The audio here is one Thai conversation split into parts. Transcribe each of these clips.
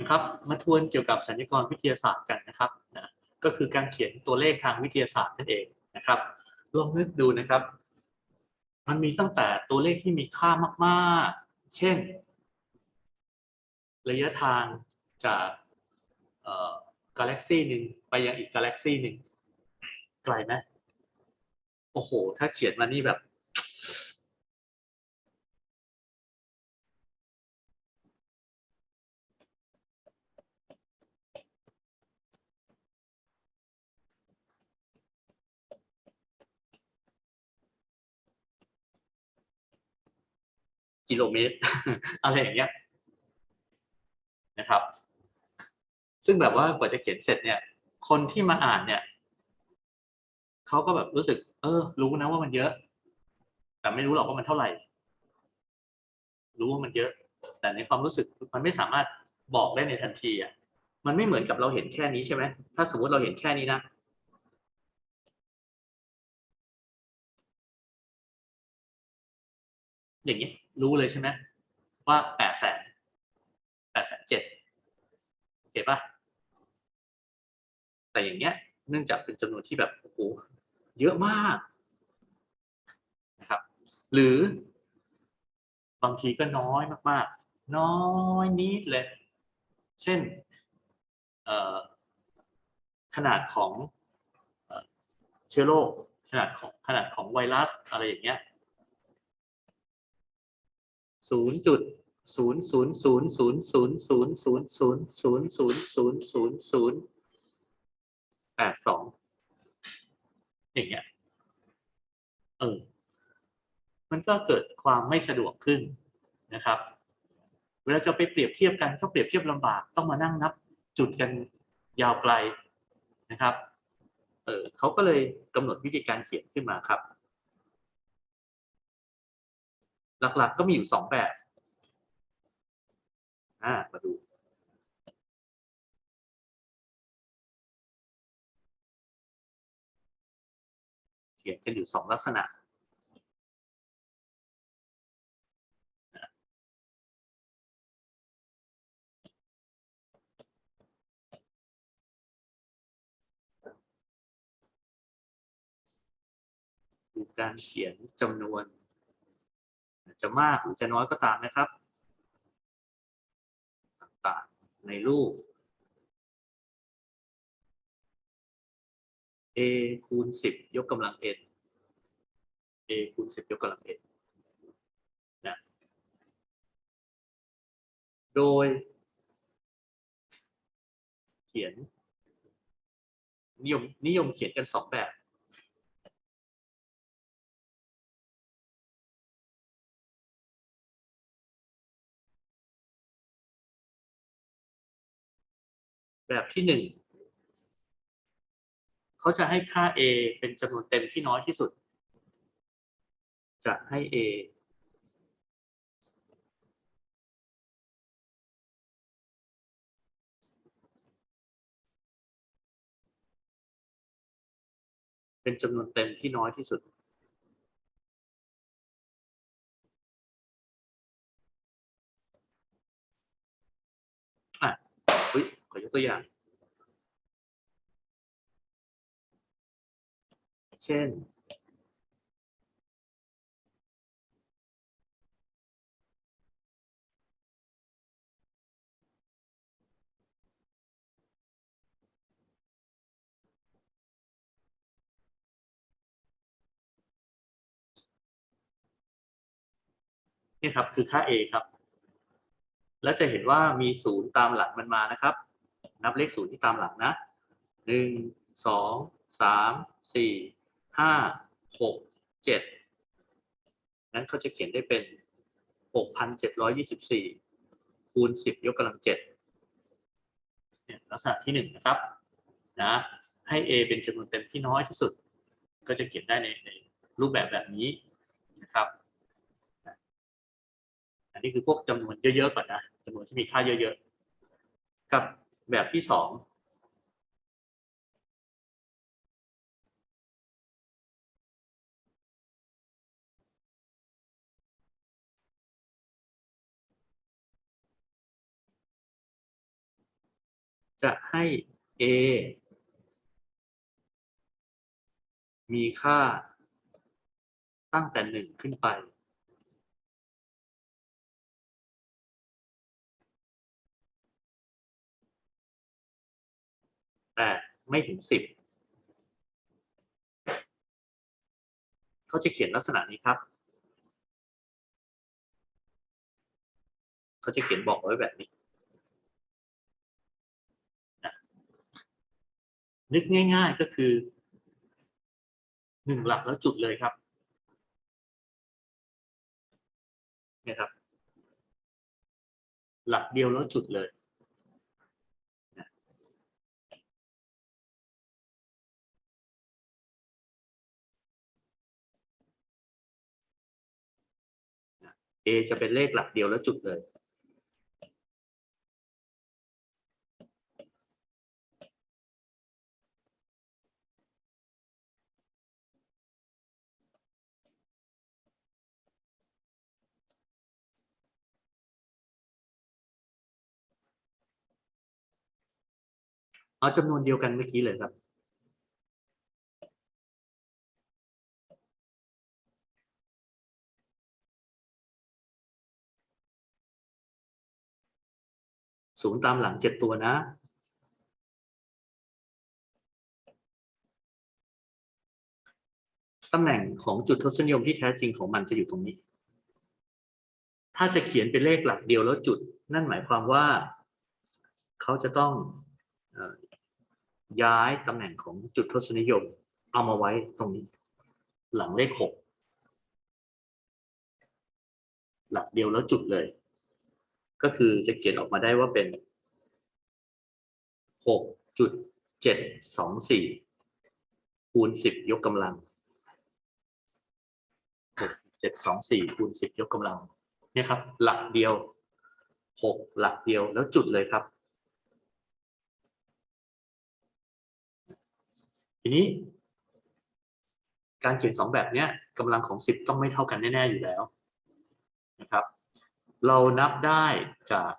นะครับ มาทวนเกี่ยวกับสัญญกรณ์วิทยาศาสตร์กันนะครับนะก็คือการเขียนตัวเลขทางวิทยาศาสตร์นั่นเองนะครับลองนึกดูนะครับ มันมีตั้งแต่ตัวเลขที่มีค่ามากๆ เช่น ระยะทางจากเอ่อกาแล็กซีหนึ่งไปยังอีกกาแล็กซีหนึ่งไกลไหมโอ้โห ถ้าเขียนมานี่แบบ กิโลเมตร อะไรอย่างเงี้ยนะครับ ซึ่งแบบว่ากว่าจะเขียนเสร็จเนี่ย คนที่มาอ่านเนี่ยเขาก็แบบรู้สึก เออ รู้นะว่ามันเยอะ แต่ไม่รู้หรอกว่ามันเท่าไหร่ รู้ว่ามันเยอะ แต่ในความรู้สึกมันไม่สามารถบอกได้ในทันทีอะมันไม่เหมือนกับเราเห็นแค่นี้ใช่ไหม ถ้าสมมติเราเห็นแค่นี้นะ อย่างนี้ รู้เลยใช่ไหมว่าแปดแสนแปดแสนเจ็ดโอเคปะแต่อย่างเงี้ย เนื่องจากเป็นจำนวนที่แบบโอ้โหเยอะมากนะครับ หรือบางทีก็น้อยมากๆ น้อยนิดเลย เช่นขนาดของเชื้อโรคขนาดของขนาดของไวรัสอะไรอย่างเงี้ย ศูนย์จุดศูนย์ศูนย์ศูนย์ศูนย์ศูนย์ศูนย์ศูนย์ศูนย์ศูนย์ศูนย์ศูนย์ศูนย์ศูนย์แปดสองอย่างเงี้ยเออมันก็เกิดความไม่สะดวกขึ้นนะครับ เวลาจะไปเปรียบเทียบกันก็เปรียบเทียบลำบากต้องมานั่งนับจุดกันยาวไกลนะครับ เออเขาก็เลยกำหนดวิธีการเขียนขึ้นมาครับ หลักๆ ก็มีอยู่สองแบบอ่ามาดู เขียนกันอยู่สองลักษณะ การเขียนจำนวน จะมากหรือจะน้อยก็ตามนะครับ ต่างๆในรูป a คูณ 10 ยกกำลัง n a คูณ 10 ยกกำลัง n นะโดย เขียน นิยมนิยมเขียนกันสองแบบ แบบที่หนึ่งเขาจะให้ค่า a เป็นจำนวนเต็มที่น้อยที่สุด จะให้ a เป็นจำนวนเต็มที่น้อยที่สุด ขอยกตัวอย่าง เช่น นี่ครับคือค่า a ครับ แล้วจะเห็นว่ามีศูนย์ตามหลังมันมานะครับ นับเลขศูนย์ที่ตามหลังนะหนึ่งสองสามสี่ห้าหกเจ็ดนั้นเขาจะเขียนได้เป็นหกพันเจ็ดร้อยยี่สิบสี่คูณสิบยกกำลังเจ็ดเนี่ยลักษณะที่หนึ่งนะครับนะให้ a เป็นจำนวนเต็มที่น้อยที่สุด ก็จะเขียนได้ในในรูปแบบแบบนี้นะครับ อันนี้คือพวกจำนวนเยอะๆก่อนนะจำนวนที่มีค่าเยอะๆ กับ แบบที่สองจะให้ a มีค่าตั้งแต่หนึ่งขึ้นไป แต่ไม่ถึงสิบเขาจะเขียนลักษณะนี้ครับ เขาจะเขียนบอกไว้แบบนี้ นึกง่าย ๆก็คือหนึ่งหลักแล้วจุดเลยครับนี่ครับ หลักเดียวแล้วจุดเลย A จะเป็นเลขหลักเดียวแล้วจุดเลย เอาจำนวนเดียวกันเมื่อกี้เลยครับ ศูนย์ตามหลังเจ็ดตัวนะตำแหน่งของจุดทศนิยมที่แท้จริงของมันจะอยู่ตรงนี้ ถ้าจะเขียนเป็นเลขหลักเดียวแล้วจุด นั่นหมายความว่าเขาจะต้องย้ายตำแหน่งของจุดทศนิยม เอามาไว้ตรงนี้ หลังเลขหกหลักเดียวแล้วจุดเลย ก็คือจะเขียนออกมาได้ว่าเป็นหกจุดเจ็ดสองสี่คูณสิบยกกำลังหกเจ็ดสองสี่คูณสิบยกกำลังเนี่ยครับ หลักเดียวหกหลักเดียวแล้วจุดเลยครับทีนี้ การเขียนสองแบบเนี้ยกำลังของสิบต้องไม่เท่ากันแน่ ๆ อยู่แล้วนะครับ เรานับได้จาก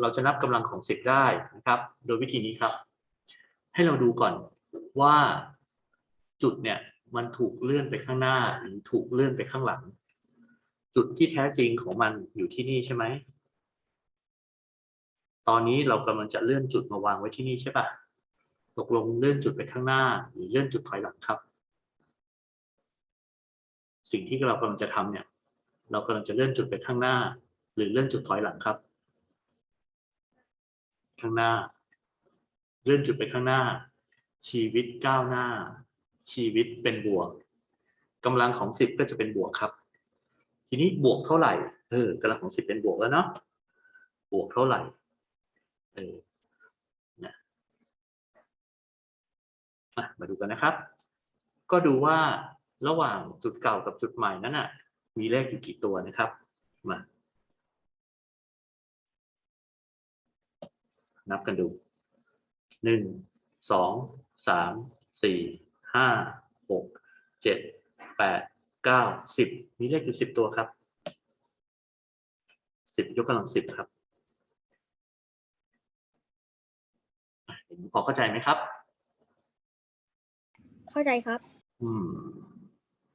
เราจะนับกำลังของสิบได้นะครับ โดยวิธีนี้ครับ ให้เราดูก่อนว่าจุดเนี่ยมันถูกเลื่อนไปข้างหน้าหรือถูกเลื่อนไปข้างหลัง จุดที่แท้จริงของมันอยู่ที่นี่ใช่ไหมตอนนี้เรากำลังจะเลื่อนจุดมาวางไว้ที่นี่ใช่ปะตกลงเลื่อนจุดไปข้างหน้า หรือเลื่อนจุดถอยหลังครับ สิ่งที่เรากำลังจะทำเนี่ย เรากำลังจะเลื่อนจุดไปข้างหน้า หรือเลื่อนจุดถอยหลังครับ ข้างหน้า เลื่อนจุดไปข้างหน้า ชีวิตก้าวหน้า ชีวิตเป็นบวกกำลังของสิบก็จะเป็นบวกครับ ทีนี้บวกเท่าไหร่เออกำลังของสิบเป็นบวกแล้วเนาะบวกเท่าไหร่เออนะมาดูกันนะครับ ก็ดูว่าระหว่างจุดเก่ากับจุดใหม่นั้นน่ะ มีเลขอยู่กี่ตัวนะครับ มา นับกันดู หนึ่ง สอง สาม สี่ ห้า หก เจ็ด แปด เก้า สิบ มีเลขอยู่สิบตัวครับ สิบยกกำลังสิบครับอะเห็นพอเข้าใจไหมครับ เข้าใจครับ อืม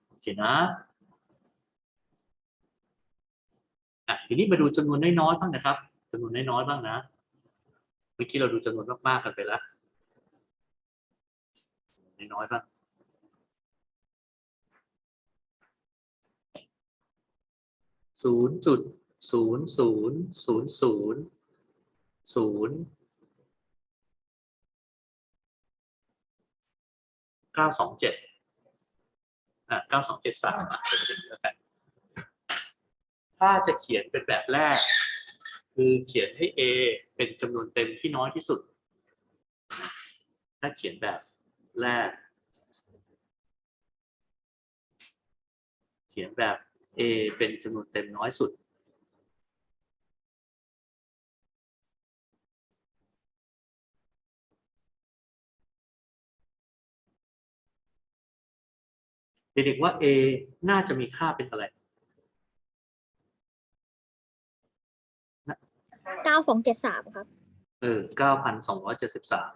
โอเคนะ อะทีนี้มาดูจำนวนน้อยๆบ้างนะครับจำนวนน้อยๆบ้างนะเมื่อกี้เราดูจำนวนมากๆกันไปแล้วน้อยๆบ้างศูนย์จุดศูนย์ศูนย์ศูนย์ศูนย์ศูนย์เก้าสองเจ็ดอะเก้าสองเจ็ดสามอะเป็นอย่างนี้แล้วกัน ถ้าจะเขียนเป็นแบบแรก คือเขียนให้ a เป็นจำนวนเต็มที่น้อยที่สุด ถ้าเขียนแบบแรก เขียนแบบ a เป็นจำนวนเต็มน้อยสุด เด็กๆว่า a น่าจะมีค่าเป็นอะไร เก้าสองเจ็ดสามครับ เออเก้าพันสองร้อยเจ็ดสิบสาม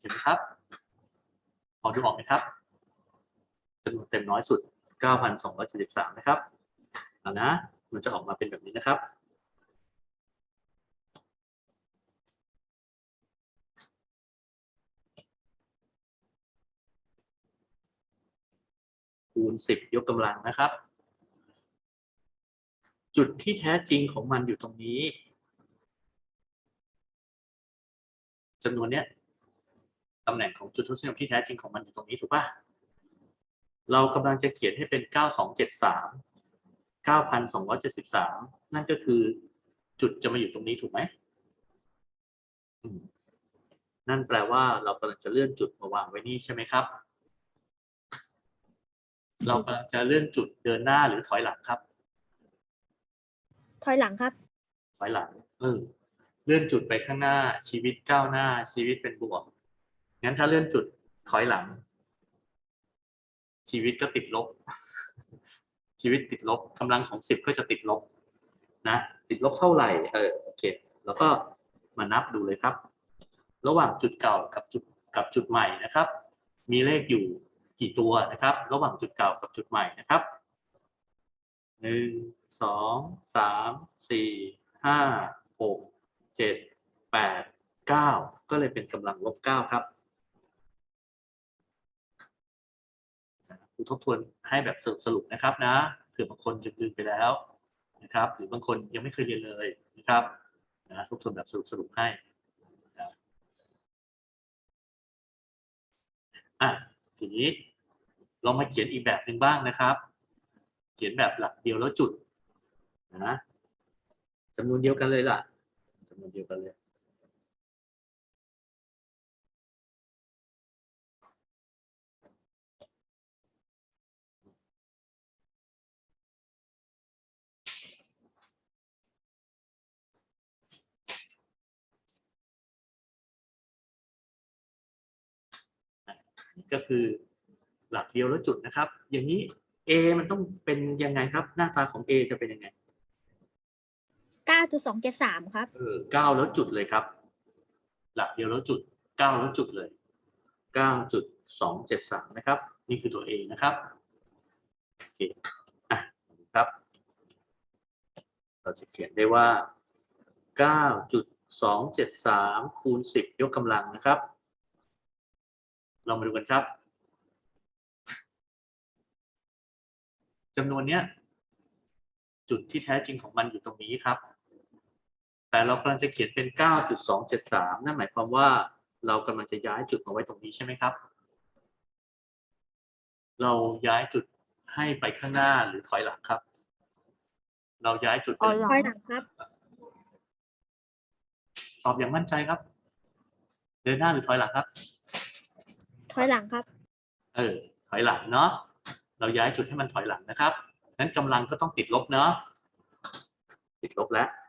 เห็นไหมครับ พอดูออกไหมครับจำนวนเต็มน้อยสุดเก้าพันสองร้อยเจ็ดสิบสามนะครับเอานะ มันจะออกมาเป็นแบบนี้นะครับคูณสิบยกกำลังนะครับ จุดที่แท้จริงของมันอยู่ตรงนี้จำนวนเนี้ยตำแหน่งของจุดทศนิยมที่แท้จริงของมันอยู่ตรงนี้ถูกป่ะ เรากำลังจะเขียนให้เป็น 9273 9,273 นั่นก็คือจุดจะมาอยู่ตรงนี้ถูกไหมอืมนั่นแปลว่าเรากำลังจะเลื่อนจุดมาวางไว้นี่ใช่ไหมครับ เรากำลังจะเลื่อนจุดเดินหน้าหรือถอยหลังครับ ถอยหลังครับ ถอยหลัง เออ เลื่อนจุดไปข้างหน้า ชีวิตก้าวหน้า ชีวิตเป็นบวก งั้นถ้าเลื่อนจุดถอยหลัง ชีวิตก็ติดลบ ชีวิตติดลบกำลังของสิบก็จะติดลบ นะ ติดลบเท่าไหร่ เออ โอเค แล้วก็มานับดูเลยครับ ระหว่างจุดเก่ากับจุดกับจุดใหม่นะครับ มีเลขอยู่กี่ตัวนะครับ ระหว่างจุดเก่ากับจุดใหม่นะครับหนึ่ง สองสามสี่ห้าหกเจ็ดแปดเก้าก็เลยเป็นกำลังลบเก้าครับครูทบทวนให้แบบสรุปสรุปนะครับนะเผื่อบางคนลืมไปแล้วนะครับ หรือบางคนยังไม่เคยเรียนเลยนะครับนะทบทวนแบบสรุปสรุปให้นะอะทีนี้ลองมาเขียนอีกแบบหนึ่งบ้างนะครับ เขียนแบบหลักเดียวแล้วจุด นะจำนวนเดียวกันเลยล่ะจำนวนเดียวกันเลยก็คือหลักเดียวแล้วจุดนะครับ อย่างนี้ A มันต้องเป็นยังไงครับ หน้าตาของ A จะเป็นยังไง 9.273 ครับ เออเก้าแล้วจุดเลยครับ หลักเดียวแล้วจุดเก้าแล้วจุดเลยเก้าจุดสองเจ็ดสามนะครับ นี่คือตัว A นะครับโอเคอะครับ เราจะเขียนได้ว่าเก้าจุดสองเจ็ดสามคูณสิบยกกำลังนะครับ เรามาดูกันครับจำนวนเนี้ย จุดที่แท้จริงของมันอยู่ตรงนี้ครับ แต่เรากำลังจะเขียนเป็น 9.273 นั่นหมายความว่าเรากำลังจะย้ายจุดมาไว้ตรงนี้ใช่ไหมครับ เราย้ายจุดให้ไปข้างหน้าหรือถอยหลังครับ เราย้ายจุดไปถอยหลังครับ ตอบอย่างมั่นใจครับ เดินหน้าหรือถอยหลังครับ ถอยหลังครับ เออ ถอยหลังเนาะ เราย้ายจุดให้มันถอยหลังนะครับงั้นกำลังก็ต้องติดลบเนาะ ติดลบแล้วเอา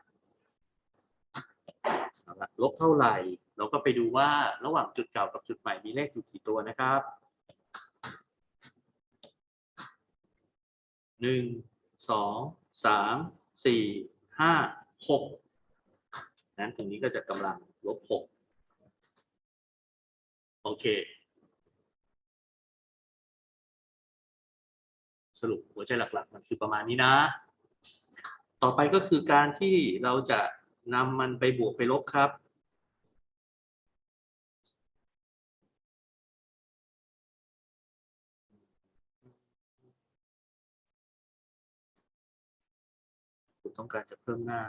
ลบเท่าไหร่ เราก็ไปดูว่าระหว่างจุดเก่ากับจุดใหม่มีเลขอยู่กี่ตัวนะครับหนึ่งสองสามสี่ห้าหกนั้นตรงนี้ก็จะกำลังลบหกโอเค สรุปหัวใจหลักๆ มันคือประมาณนี้นะ ต่อไปก็คือการที่เราจะ นำมันไปบวกไปลบครับ ผมต้องการจะเพิ่มหน้า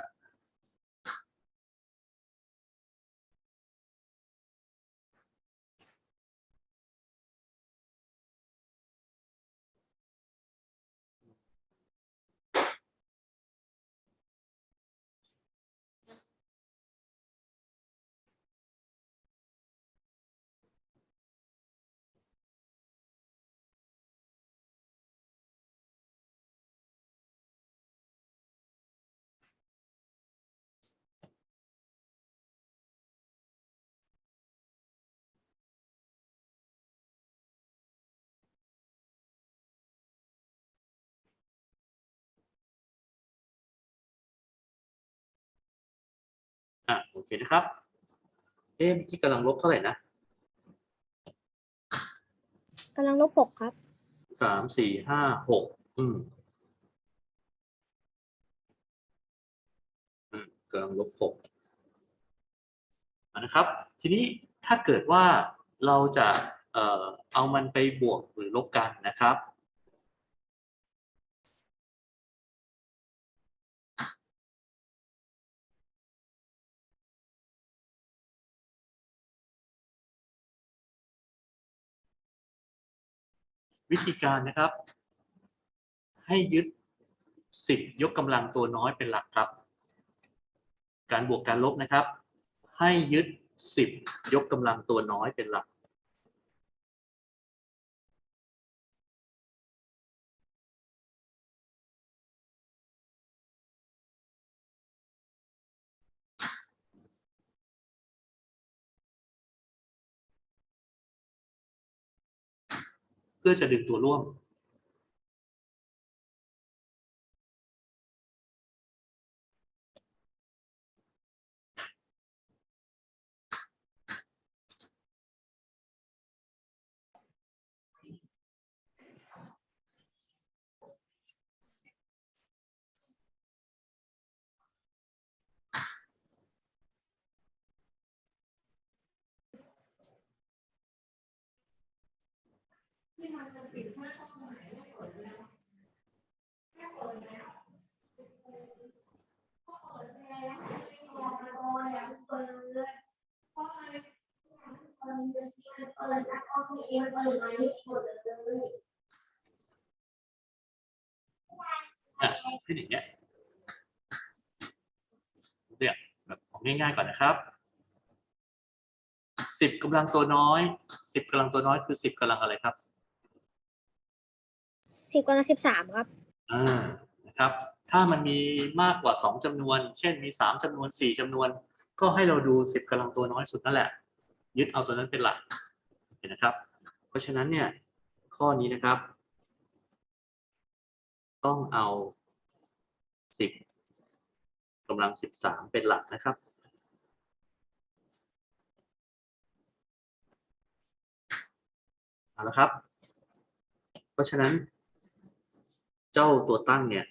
อะโอเคนะครับ เอ๊ะเมื่อกี้กำลังลบเท่าไหร่นะกำลังลบหกครับสามสี่ห้าหกอืมอืมกำลังลบหกอะนะครับ ทีนี้ถ้าเกิดว่าเราจะเอ่อเอามันไปบวกหรือลบกันนะครับ วิธีการนะครับ ให้ยึดสิบยกกำลังตัวน้อยเป็นหลักครับ การบวกการลบนะครับ ให้ยึดสิบยกกำลังตัวน้อยเป็นหลัก พื่อจะดึงตัวร่วม ที่มันจะปิดหน้าต้องหมายไม่เปิดแล้วถ้าเปิดแล้วก็เปิดแล้วไม่ยอมมาโอนแล้วเปิดเพราะอะไรเปิดเปิดแล้วก็มีเปิดมาไม่เปิดเลยอ่ขึ้นอย่างเงี้ยเรียกแบบง่ายๆก่อนนะครับสิบกำลังตัวน้อยสิบกำลังตัวน้อยคือสิบกำลังอะไรครับ สิบกำลังสิบสามครับ อ่านะครับ ถ้ามันมีมากกว่าสองจำนวน เช่นมีสามจำนวนสี่จำนวน ก็ให้เราดูสิบกำลังตัวน้อยสุดนั่นแหละ ยึดเอาตัวนั้นเป็นหลักเห็นนะครับ เพราะฉะนั้นเนี่ย ข้อนี้นะครับ ต้องเอาสิบกำลังสิบสามเป็นหลักนะครับ เอาละครับ เพราะฉะนั้น เจ้าตัวตั้งเนี่ย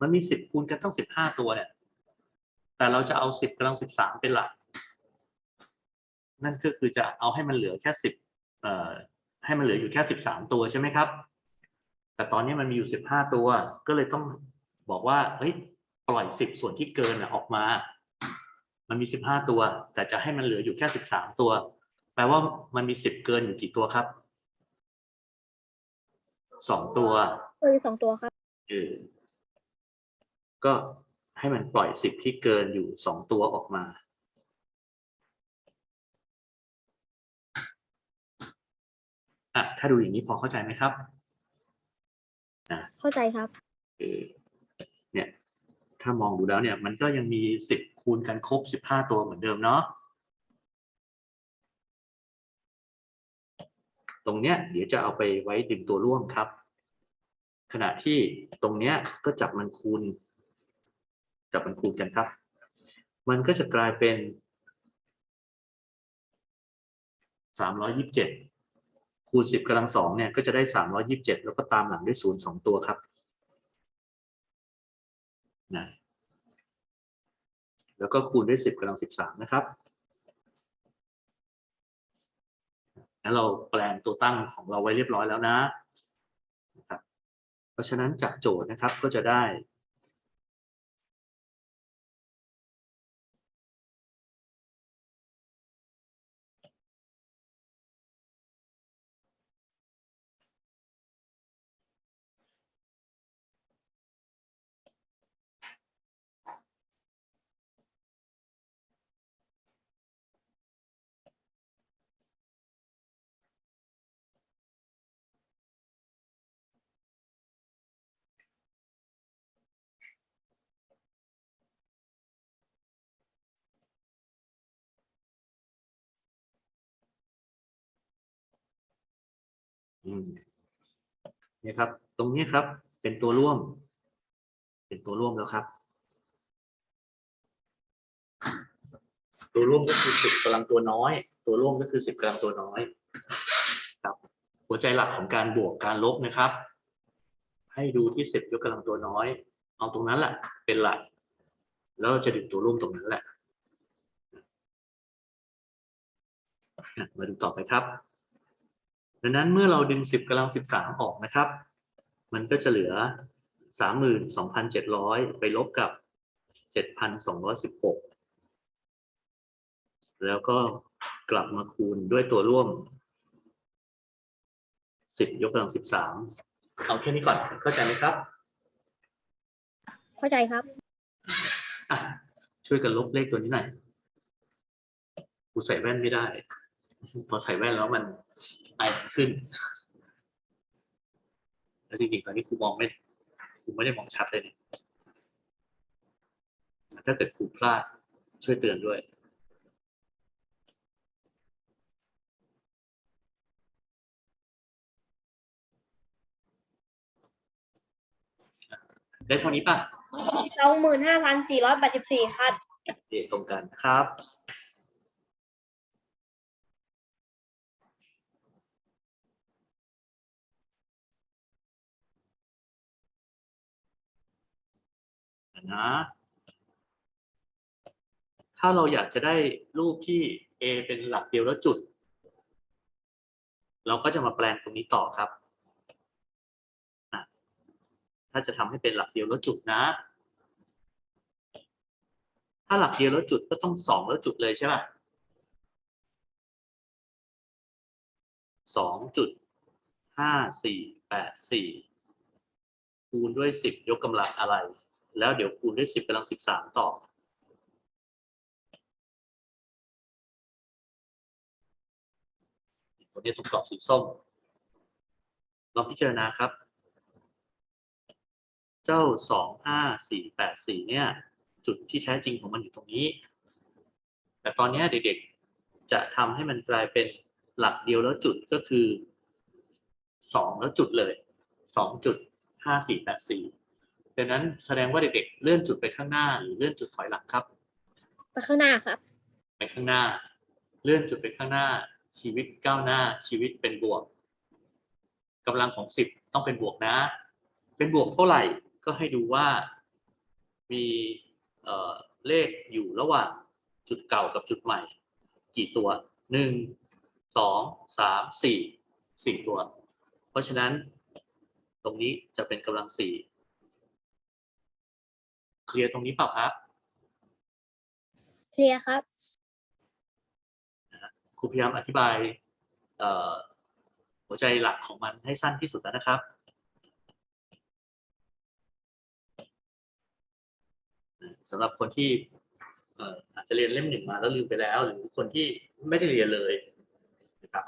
มันมีสิบคูณกันต้องสิบห้าตัวเนี่ย แต่เราจะเอาสิบกำลังสิบสามเป็นหลัก นั่นก็คือจะเอาให้มันเหลือแค่สิบเอ่อให้มันเหลืออยู่แค่สิบสามตัวใช่ไหมครับ แต่ตอนนี้มันมีอยู่สิบห้าตัว ก็เลยต้องบอกว่า เฮ้ย ปล่อยสิบส่วนที่เกินออกมา มันมีสิบห้าตัว แต่จะให้มันเหลืออยู่แค่สิบสามตัว แปลว่ามันมีสิบเกินอยู่กี่ตัวครับ สองตัวเออสองตัวครับเออก็ให้มันปล่อยสิบที่เกินอยู่สองตัวออกมา อะ ถ้าดูอย่างนี้พอเข้าใจไหมครับเข้าใจครับเออเนี่ย ถ้ามองดูแล้วเนี่ย มันก็ยังมีสิบคูณกันครบสิบห้าตัวเหมือนเดิมเนาะ ตรงเนี้ยเดี๋ยวจะเอาไปไว้ดึงตัวร่วมครับ ขณะที่ตรงเนี้ยก็จับมันคูณ จับมันคูณกันครับ มันก็จะกลายเป็นสามร้อยิบเจ็ดคูณสิบกำลังสองเนี่ยก็จะได้สามร้อยิบเจ็ดแล้วก็ตามหลังด้วยศูนย์สองตัวครับนะแล้วก็คูณด้วยสิบกำลังสิบสามนะครับ แล้วเราแปลงตัวตั้งของเราไว้เรียบร้อยแล้วนะนะครับเพราะฉะนั้นจากโจทย์นะครับก็จะได้ นี่ครับ ตรงนี้ครับ เป็นตัวร่วม เป็นตัวร่วมแล้วครับ ตัวร่วมก็คือสิบกำลังตัวน้อย ตัวร่วมก็คือสิบกำลังตัวน้อยครับหัวใจหลักของการบวกการลบนะครับ ให้ดูที่สิบยกกำลังตัวน้อย เอาตรงนั้นแหละเป็นหลัก แล้วจะดึงตัวร่วมตรงนั้นแหละมาดูต่อไปครับ ดังนั้นเมื่อเราดึง 10กำลัง 13 ออกนะครับ มันก็จะเหลือ 32,700 ไปลบกับ 7,216 แล้วก็กลับมาคูณด้วยตัวร่วม 10 ยกกำลัง 13 เอาแค่นี้ก่อน เข้าใจไหมครับ เข้าใจครับอะช่วยกันลบเลขตัวนี้หน่อยกูใส่แว่นไม่ได้ พอใส่แว่นแล้วมันไอขึ้นแล้วจริงๆตอนนี้ครูมองไม่ครูไม่ได้มองชัดเลยเนี่ยถ้าเกิดครูพลาดช่วยเตือนด้วยได้เท่านี้ป่ะสองหมื่นห้าพันสี่ร้อยแปดสิบสี่ครับเรียนตรงกันนะครับ นะ ถ้าเราอยากจะได้รูปที่ a เป็นหลักเดียวแล้วจุด เราก็จะมาแปลงตรงนี้ต่อครับ ถ้าจะทำให้เป็นหลักเดียวแล้วจุดนะ ถ้าหลักเดียวแล้วจุดก็ต้องสองแล้วจุดเลยใช่ป่ะสองจุดห้าสี่แปดสี่คูณด้วยสิบยกกำลังอะไร แล้วเดี๋ยวคูณด้วยสิบกำลังสิบสามต่อ ตัวนี้ตรงกอบสีส้ม ลองพิจารณาครับ เจ้าสองห้าสี่แปดสี่เนี่ย จุดที่แท้จริงของมันอยู่ตรงนี้ แต่ตอนนี้เด็กๆ จะทำให้มันกลายเป็นหลักเดียวแล้วจุดก็คือสองแล้วจุดเลยสองจุดห้าสี่แปดสี่ ดังนั้นแสดงว่าเด็กๆเลื่อนจุดไปข้างหน้า หรือเลื่อนจุดถอยหลังครับ ไปข้างหน้าครับ ไปข้างหน้า เลื่อนจุดไปข้างหน้า ชีวิตก้าวหน้า ชีวิตเป็นบวกกำลังของสิบต้องเป็นบวกนะ เป็นบวกเท่าไหร่ก็ให้ดูว่ามีเอ่อเลขอยู่ระหว่างจุดเก่ากับจุดใหม่ กี่ตัวหนึ่งสองสามสี่สี่ตัว เพราะฉะนั้นตรงนี้จะเป็นกำลังสี่ เคลียร์ตรงนี้เปล่าครับเคลียร์ครับครูพยายามอธิบายเอ่อหัวใจหลักของมันให้สั้นที่สุดแล้วนะครับสำหรับคนที่เอ่ออาจจะเรียนเล่มหนึ่งมาแล้วลืมไปแล้ว หรือคนที่ไม่ได้เรียนเลยนะครับ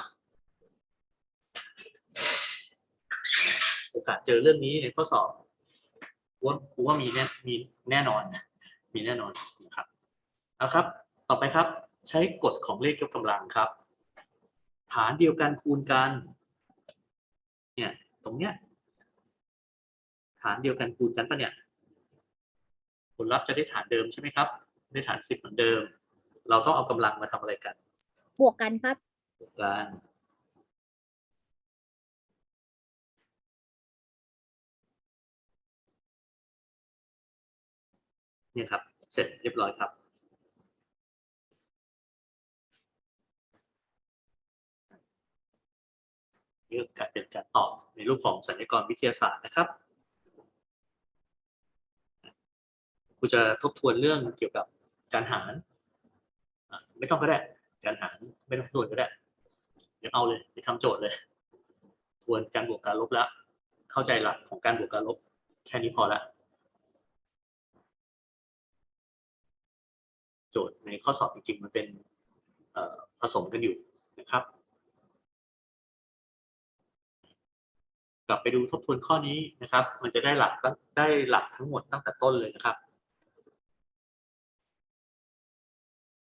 โอกาสเจอเรื่องนี้ในข้อสอบ ว่ากูว่ามีแน่มีแน่นอนนะมีแน่นอนนะครับเอาครับ ต่อไปครับ ใช้กฎของเลขยกกำลังครับ ฐานเดียวกันคูณกัน เนี่ยตรงเนี้ยฐานเดียวกันคูณกันปะเนี่ยผลลัพธ์จะได้ฐานเดิมใช่ไหมครับ ได้ฐานสิบเหมือนเดิม เราต้องเอากำลังมาทำอะไรกัน บวกกันครับบวกกัน นี่ครับ เสร็จเรียบร้อยครับ เรื่องการเป็นการตอบในรูปของสัญญากรวิทยาศาสตร์นะครับครูจะทบทวนเรื่องเกี่ยวกับการหารไม่ต้องก็ได้ การหารไม่ต้องทวนก็ได้เดี๋ยวเอาเลยไปทำโจทย์เลย ทวนการบวกการลบแล้ว เข้าใจหลักของการบวกการลบ แค่นี้พอละ โจทย์ในข้อสอบจริงๆ มันเป็นผสมกันอยู่นะครับ กลับไปดูทบทวนข้อนี้นะครับ มันจะได้หลักได้หลักทั้งหมดตั้งแต่ต้นเลยนะครับ